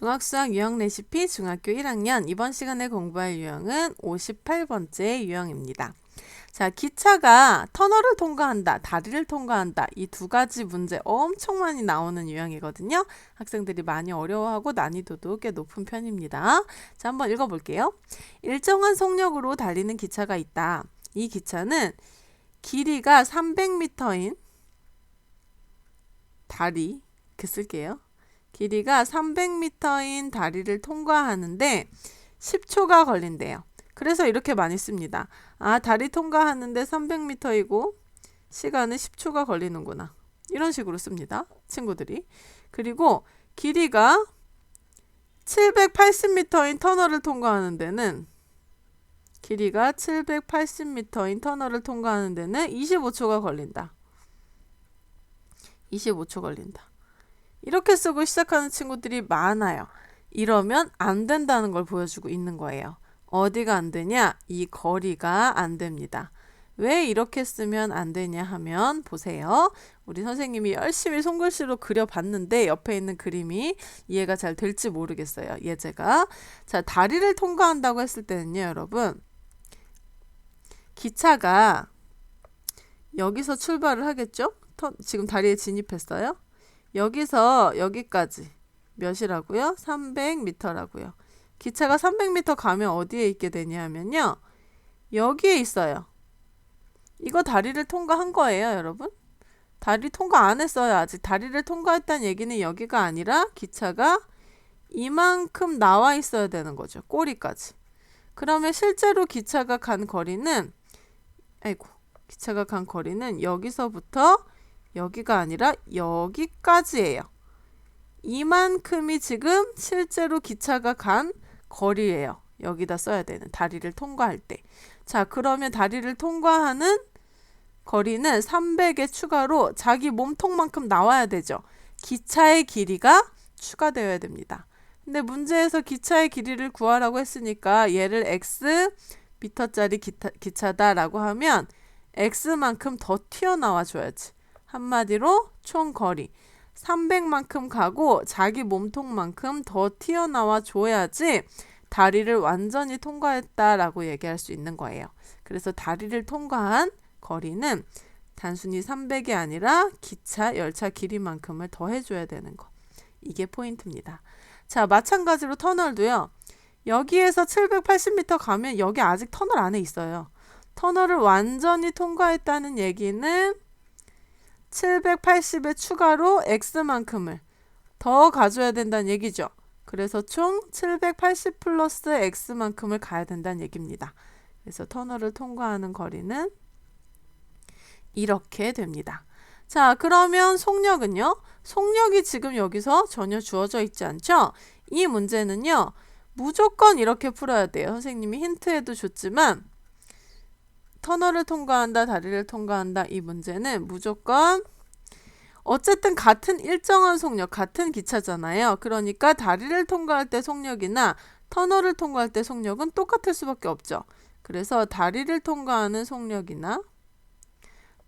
중학수학 유형 레시피 중학교 1학년 이번 시간에 공부할 유형은 58번째 유형입니다. 자, 기차가 터널을 통과한다, 다리를 통과한다. 이 두 가지 문제 엄청 많이 나오는 유형이거든요. 학생들이 많이 어려워하고 난이도도 꽤 높은 편입니다. 자, 한번 읽어볼게요. 일정한 속력으로 달리는 기차가 있다. 이 기차는 길이가 300m인 다리, 이렇게 쓸게요. 길이가 300m인 다리를 통과하는데 10초가 걸린대요. 그래서 이렇게 많이 씁니다. 아, 다리 통과하는데 300m이고 시간은 10초가 걸리는구나. 이런 식으로 씁니다. 친구들이. 그리고 길이가 780m인 터널을 통과하는 데는 길이가 780m인 터널을 통과하는 데는 25초가 걸린다. 25초 걸린다. 이렇게 쓰고 시작하는 친구들이 많아요. 이러면 안 된다는 걸 보여주고 있는 거예요. 어디가 안 되냐? 이 거리가 안 됩니다. 왜 이렇게 쓰면 안 되냐 하면 보세요. 우리 선생님이 열심히 손글씨로 그려봤는데 옆에 있는 그림이 이해가 잘 될지 모르겠어요. 예제가. 자, 다리를 통과한다고 했을 때는요, 여러분. 기차가 여기서 출발을 하겠죠? 지금 다리에 진입했어요. 여기서 여기까지 몇이라고요? 300m라고요. 기차가 300m 가면 어디에 있게 되냐면요. 여기에 있어요. 이거 다리를 통과한 거예요, 여러분. 다리 통과 안 했어요. 아직 다리를 통과했다는 얘기는 여기가 아니라 기차가 이만큼 나와 있어야 되는 거죠. 꼬리까지. 그러면 실제로 기차가 간 거리는 아이고 기차가 간 거리는 여기서부터 여기가 아니라 여기까지예요. 이만큼이 지금 실제로 기차가 간 거리예요. 여기다 써야 되는 다리를 통과할 때. 자, 그러면 다리를 통과하는 거리는 300에 추가로 자기 몸통만큼 나와야 되죠. 기차의 길이가 추가되어야 됩니다. 근데 문제에서 기차의 길이를 구하라고 했으니까 얘를 x 미터짜리 기차다라고 하면 x만큼 더 튀어나와 줘야지. 한마디로 총 거리 300만큼 가고 자기 몸통만큼 더 튀어나와 줘야지 다리를 완전히 통과했다라고 얘기할 수 있는 거예요. 그래서 다리를 통과한 거리는 단순히 300이 아니라 기차, 열차 길이만큼을 더 해줘야 되는 거. 이게 포인트입니다. 자, 마찬가지로 터널도요. 여기에서 780m 가면 여기 아직 터널 안에 있어요. 터널을 완전히 통과했다는 얘기는 780에 추가로 x만큼을 더 가져야 된다는 얘기죠. 그래서 총 780 플러스 x만큼을 가야 된다는 얘기입니다. 그래서 터널을 통과하는 거리는 이렇게 됩니다. 자, 그러면 속력은요? 속력이 지금 여기서 전혀 주어져 있지 않죠? 이 문제는요, 무조건 이렇게 풀어야 돼요. 선생님이 힌트에도 줬지만, 터널을 통과한다, 다리를 통과한다 이 문제는 무조건 어쨌든 같은 일정한 속력, 같은 기차잖아요. 그러니까 다리를 통과할 때 속력이나 터널을 통과할 때 속력은 똑같을 수밖에 없죠. 그래서 다리를 통과하는 속력이나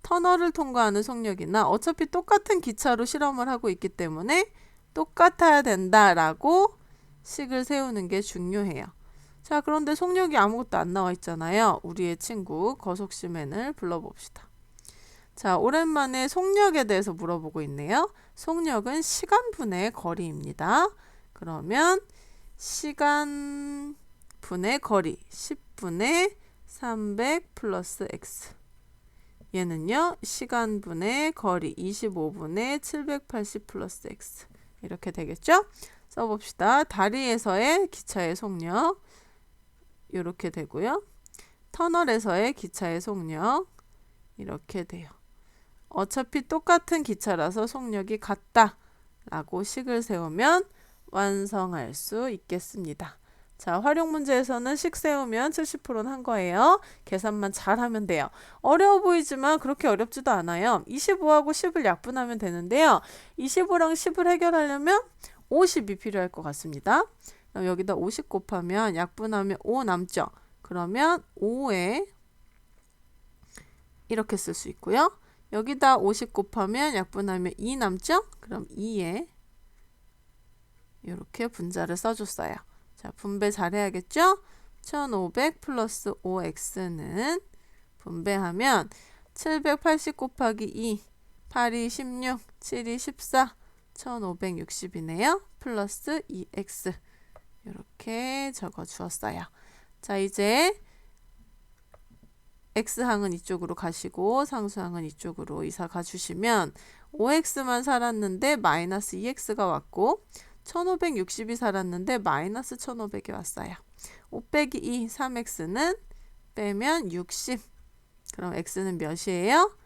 터널을 통과하는 속력이나 어차피 똑같은 기차로 실험을 하고 있기 때문에 똑같아야 된다라고 식을 세우는 게 중요해요. 자, 그런데 속력이 아무것도 안 나와 있잖아요. 우리의 친구 거속시맨을 불러봅시다. 자, 오랜만에 속력에 대해서 물어보고 있네요. 속력은 시간분의 거리입니다. 그러면 시간 분의 거리 10분의 300 플러스 x 얘는요 시간분의 거리 25분의 780 플러스 x 이렇게 되겠죠? 써봅시다. 다리에서의 기차의 속력 이렇게 되고요. 터널에서의 기차의 속력 이렇게 돼요. 어차피 똑같은 기차라서 속력이 같다 라고 식을 세우면 완성할 수 있겠습니다. 자, 활용 문제에서는 식 세우면 70%는 한 거예요. 계산만 잘 하면 돼요. 어려워 보이지만 그렇게 어렵지도 않아요. 25하고 10을 약분하면 되는데요. 25랑 10을 해결하려면 50이 필요할 것 같습니다. 여기다 50 곱하면 약분하면 5 남죠. 그러면 5에 이렇게 쓸 수 있고요. 여기다 50 곱하면 약분하면 2 남죠? 그럼 2에 이렇게 분자를 써줬어요. 자, 분배 잘해야겠죠? 1500 플러스 5x는 분배하면 780 곱하기 2, 8이 16, 7이 14, 1560이네요. 플러스 2x 이렇게 적어 주었어요. 자, 이제 x항은 이쪽으로 가시고 상수항은 이쪽으로 이사 가주시면 5x만 살았는데 마이너스 2x가 왔고 1560이 살았는데 마이너스 1500이 왔어요. 5 빼기 2, 3x는 빼면 60. 그럼 x는 몇이에요?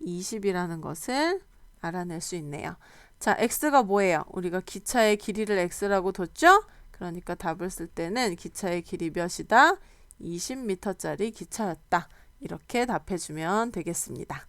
20이라는 것을 알아낼 수 있네요. 자, x가 뭐예요? 우리가 기차의 길이를 x라고 뒀죠? 그러니까 답을 쓸 때는 기차의 길이 몇이다? 20m짜리 기차였다. 이렇게 답해주면 되겠습니다.